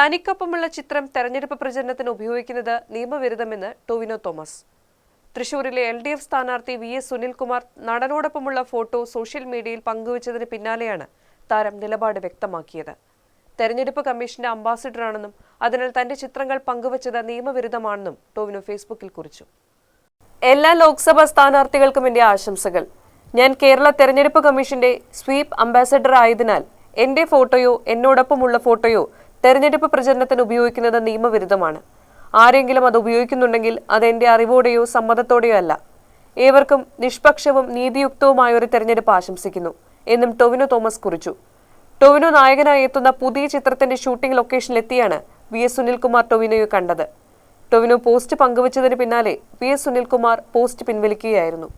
തനിക്കൊപ്പമുള്ള ചിത്രം തെരഞ്ഞെടുപ്പ് പ്രചരണത്തിന് ഉപയോഗിക്കുന്നത് നിയമവിരുദ്ധമെന്ന് ടൊവിനോ തോമസ്. തൃശൂരിലെ എൽ ഡി എഫ് സ്ഥാനാർത്ഥി വി എസ് സുനിൽകുമാർ നടനോടൊപ്പമുള്ള ഫോട്ടോ സോഷ്യൽ മീഡിയയിൽ പങ്കുവച്ചതിന് പിന്നാലെയാണ് താരം നിലപാട് വ്യക്തമാക്കിയത്. തെരഞ്ഞെടുപ്പ് കമ്മീഷന്റെ അംബാസിഡറാണെന്നും അതിനാൽ തന്റെ ചിത്രങ്ങൾ പങ്കുവച്ചത് നിയമവിരുദ്ധമാണെന്നും ടോവിനോ ഫേസ്ബുക്കിൽ കുറിച്ചു. എല്ലാ ലോക്സഭാ സ്ഥാനാർത്ഥികൾക്കും എന്റെ ആശംസകൾ. ഞാൻ കേരള തെരഞ്ഞെടുപ്പ് കമ്മീഷന്റെ സ്വീപ് അംബാസഡർ ആയതിനാൽ എന്റെ ഫോട്ടോയോ എന്നോടൊപ്പമുള്ള ഫോട്ടോയോ തെരഞ്ഞെടുപ്പ് പ്രചരണത്തിന് ഉപയോഗിക്കുന്നത് നിയമവിരുദ്ധമാണ്. ആരെങ്കിലും അത് ഉപയോഗിക്കുന്നുണ്ടെങ്കിൽ അത് എന്റെ അറിവോടെയോ സമ്മതത്തോടെയോ അല്ല. ഏവർക്കും നിഷ്പക്ഷവും നീതിയുക്തവുമായ ഒരു തെരഞ്ഞെടുപ്പ് ആശംസിക്കുന്നു എന്നും ടൊവിനോ തോമസ് കുറിച്ചു. ടൊവിനോ നായകനായി എത്തുന്ന പുതിയ ചിത്രത്തിന്റെ ഷൂട്ടിംഗ് ലൊക്കേഷനിലെത്തിയാണ് വി എസ് സുനിൽകുമാർ ടൊവിനോയെ കണ്ടത്. ടൊവിനോ പോസ്റ്റ് പങ്കുവച്ചതിന് പിന്നാലെ വി എസ് സുനിൽകുമാർ പോസ്റ്റ് പിൻവലിക്കുകയായിരുന്നു.